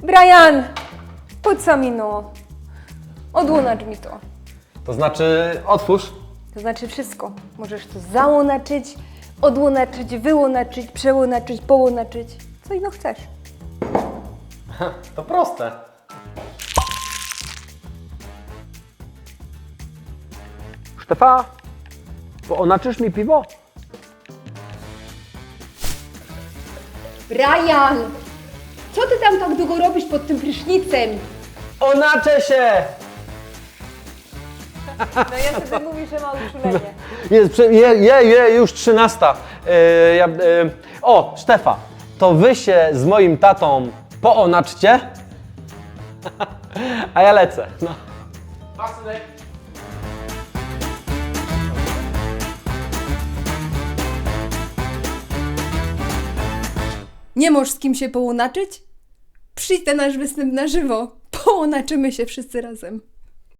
Brian! Po co mi no? Odłonacz mi to. To znaczy, otwórz. To znaczy wszystko. Możesz to załonaczyć, odłonaczyć, wyłonaczyć, przełonaczyć, połonaczyć. Co ino chcesz. To proste. Sztefa, poonaczysz mi piwo? Brian! Co ty tam tak długo robisz pod tym prysznicem? Onaczę się! No ja sobie mówisz, że ma uczulenie. Jest, prze- je, je, je, już trzynasta. Yy, ja, yy, o, Sztefa, to wy się z moim tatą poonaczcie, a ja lecę. No. Nie możesz z kim się połonaczyć? Przyjdź na nasz występ na żywo. Połonaczymy się wszyscy razem.